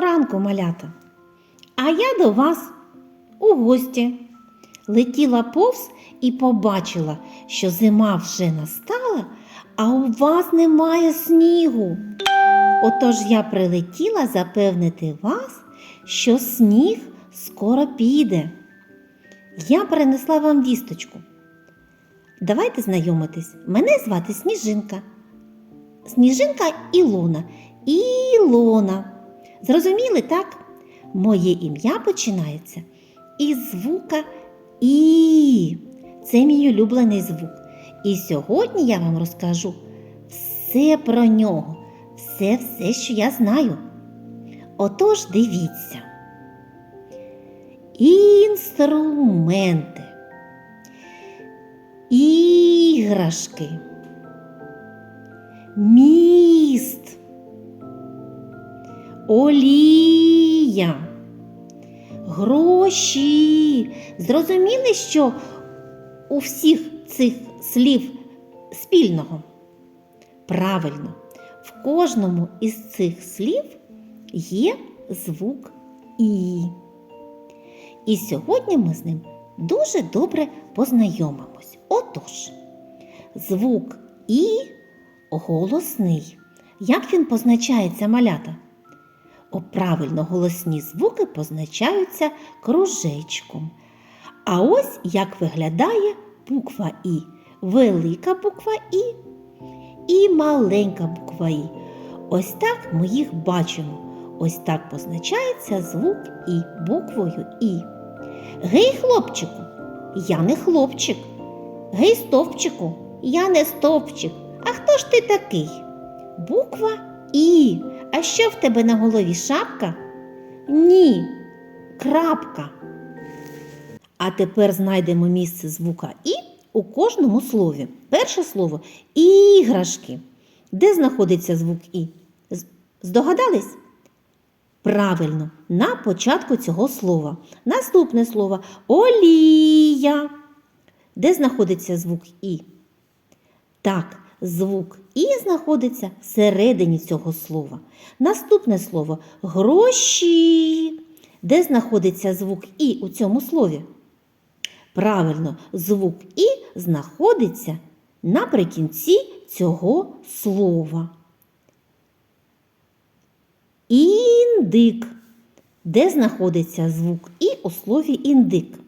ранку, малята. А я до вас у гості. Летіла повз і побачила, що зима вже настала, а у вас немає снігу. Отож я прилетіла запевнити вас, що сніг скоро піде. Я принесла вам вісточку. Давайте знайомитись. Мене звати Сніжинка. Сніжинка Ілона. Ілона. Зрозуміли, так? Моє ім'я починається із звука І. Це мій улюблений звук. І сьогодні я вам розкажу все про нього, все, все, що я знаю. Отож, дивіться. Інструменти, іграшки, міст, олія, гроші. Зрозуміли, що у всіх цих слів спільного? Правильно, в кожному із цих слів є звук І. І сьогодні ми з ним дуже добре познайомимось. Отож, звук І голосний. Як він позначається малята? О, правильно, голосні звуки позначаються кружечком. А ось як виглядає буква І. Велика буква І і маленька буква І. Ось так ми їх бачимо. Ось так позначається звук І буквою І. Гей, хлопчику, я не хлопчик. Гей, стовпчику, я не стовпчик. А хто ж ти такий? Буква І. А що в тебе на голові шапка? Ні. Крапка. А тепер знайдемо місце звука І у кожному слові. Перше слово іграшки. Де знаходиться звук І? Здогадались? Правильно, на початку цього слова. Наступне слово олія. Де знаходиться звук І? Так, звук І знаходиться всередині цього слова. Наступне слово гроші. Де знаходиться звук І у цьому слові? Правильно, звук І знаходиться наприкінці цього слова. Індик. Де знаходиться звук І у слові індик?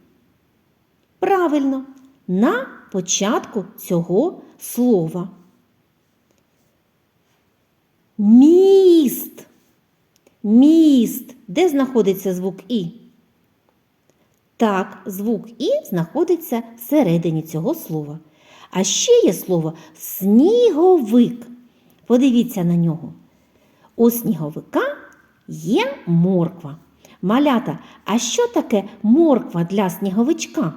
Правильно, на початку цього слова. Міст. Міст. Де знаходиться звук І? Так, звук І знаходиться всередині цього слова. А ще є слово сніговик. Подивіться на нього. У сніговика є морква. Малята, а що таке морква для сніговичка?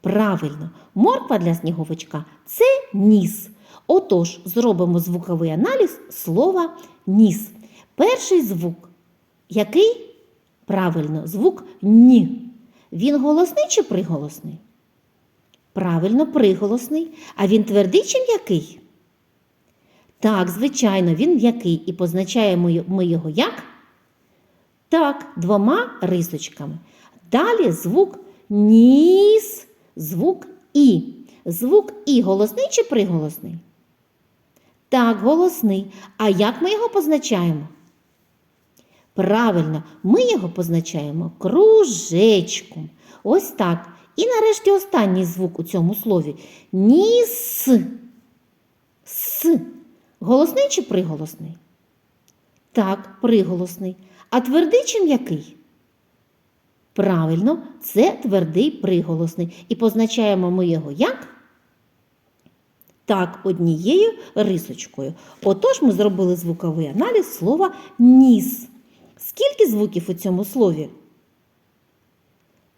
Правильно, морква для сніговичка це ніс. Отож, зробимо звуковий аналіз слова ніс. Перший звук. Який? Правильно, звук ні. Він голосний чи приголосний? Правильно, приголосний. А він твердий чи м'який? Так, звичайно, він м'який і позначаємо ми його як? Так, двома рисочками. Далі звук ніс, звук І. Звук І голосний чи приголосний? Так, голосний. А як ми його позначаємо? Правильно, ми його позначаємо кружечком. Ось так. І нарешті останній звук у цьому слові ніс. С. Голосний чи приголосний? Так, приголосний. А твердий чи м'який? Правильно, це твердий приголосний. І позначаємо ми його як? Так, однією рисочкою. Отож ми зробили звуковий аналіз слова ніс. Скільки звуків у цьому слові?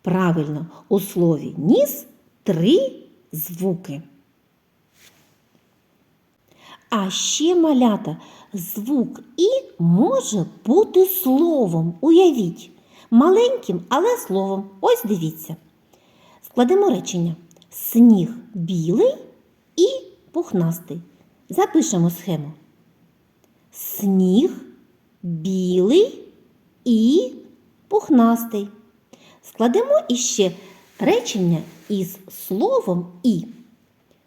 Правильно, у слові ніс три звуки. А ще малята, звук І може бути словом. Уявіть, маленьким, але словом. Ось дивіться. Складемо речення. Сніг білий пухнастий. Запишемо схему. Сніг білий і пухнастий. Складемо іще речення із словом і.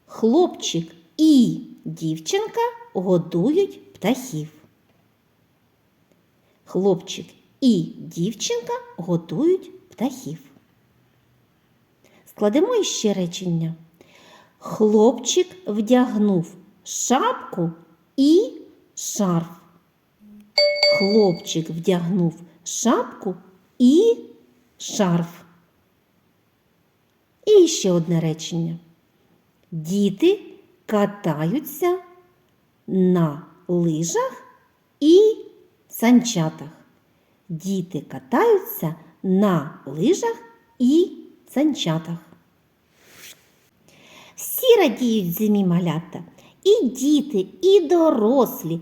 Хлопчик і дівчинка годують птахів. Хлопчик і дівчинка годують птахів. Складемо іще речення. Хлопчик вдягнув шапку і шарф. Хлопчик вдягнув шапку і шарф. І ще одне речення. Діти катаються на лижах і санчатах. Діти катаються на лижах і санчатах. Всі радіють зимі малята. І діти, і дорослі,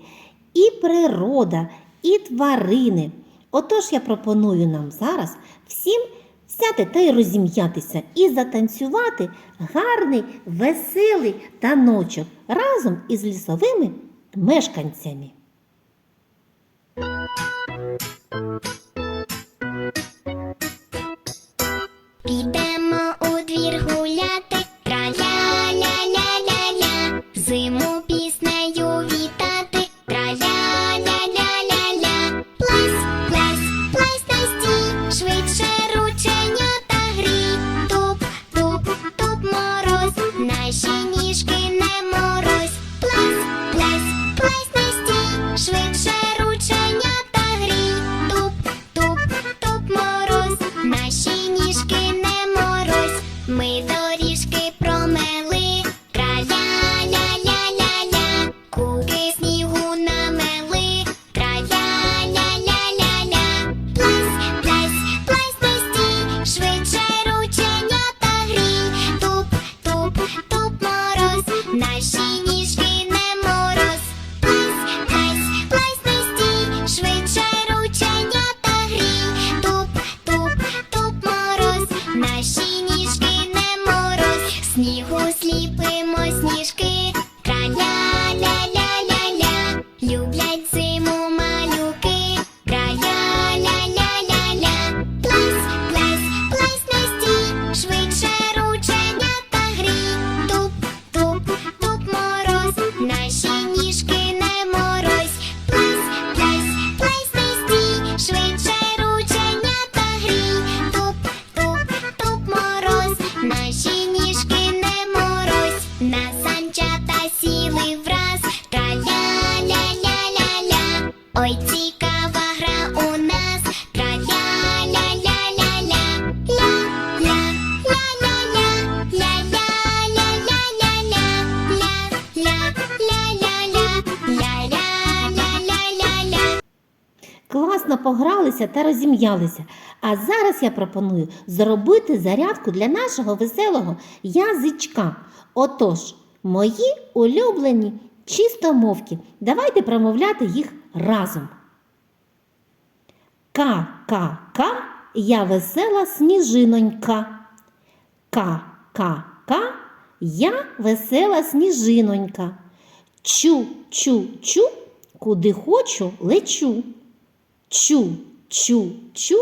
і природа, і тварини. Отож я пропоную нам зараз всім взяти та й розім'ятися і затанцювати гарний, веселий таночок разом із лісовими мешканцями. Підемо ми цікава гра у нас, траля-ля-ля-ля-ля. Класно погралися та розім'ялися. А зараз я пропоную зробити зарядку для нашого веселого язичка. Отож, мої улюблені чистомовки. Давайте промовляти їх разом. Ка-ка-ка, я весела сніжинонька. Ка-ка-ка, я весела сніжинонька. Чу-чу-чу, куди хочу, лечу. Чу-чу-чу,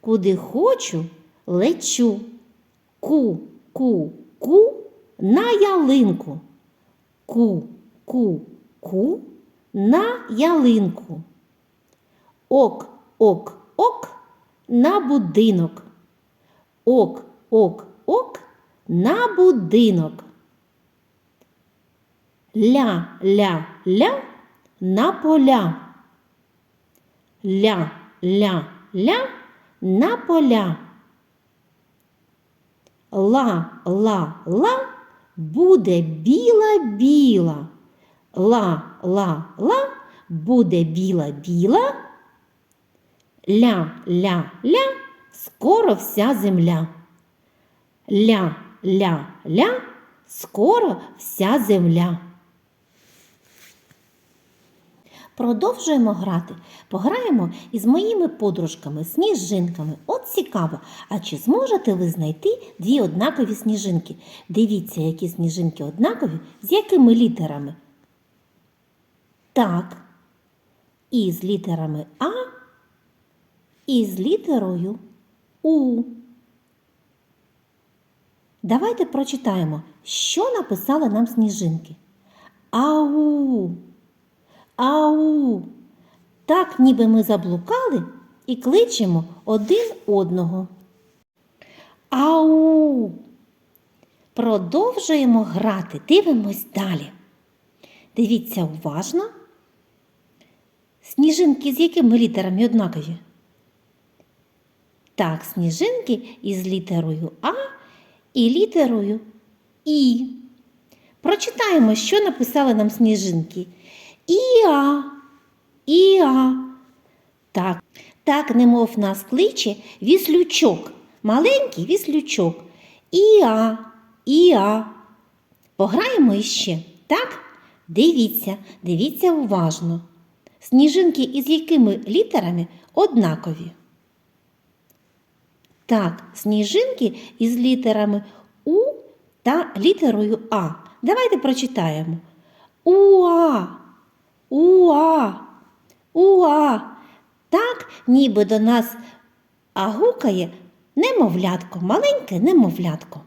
куди хочу, лечу. Ку-ку-ку, на ялинку. Ку-ку-ку, на ялинку. Ок-ок-ок, на будинок. Ок-ок-ок, на будинок. Ля-ля-ля, на поля. Ля-ля-ля, на поля. Ла-ла-ла, буде біла-біла. Ла-ла-ла, буде біла-біла. Ля-ля-ля, скоро вся земля. Ля-ля-ля, скоро вся земля. Продовжуємо грати. Пограємо із моїми подружками, сніжинками. От цікаво, а чи зможете ви знайти дві однакові сніжинки? Дивіться, які сніжинки однакові, з якими літерами. Так. І з літерами А, із літерою У. Давайте прочитаємо, що написали нам сніжинки. Ау. Ау. Так, ніби ми заблукали і кличемо один одного. Ау. Продовжуємо грати, дивимось далі. Дивіться уважно. Сніжинки з якими літерами однакові? Так, сніжинки із літерою А і літерою І. Прочитаємо, що написали нам сніжинки. Іа, Іа. Так, так, немов нас кличе віслючок, маленький віслючок. Іа, Іа. Пограємо іще, так? Дивіться, дивіться уважно. Сніжинки із якими літерами однакові? Так, сніжинки із літерами У та літерою А. Давайте прочитаємо. Уа, уа, уа. Так, ніби до нас агукає немовлятко, маленьке немовлятко.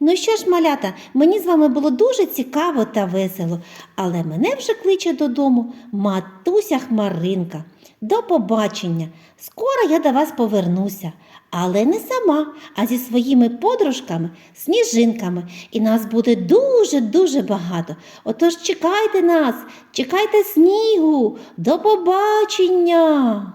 Ну що ж, малята, мені з вами було дуже цікаво та весело, але мене вже кличе додому матуся Хмаринка. До побачення! Скоро я до вас повернуся, але не сама, а зі своїми подружками, сніжинками. І нас буде дуже-дуже багато. Отож чекайте нас, чекайте снігу. До побачення!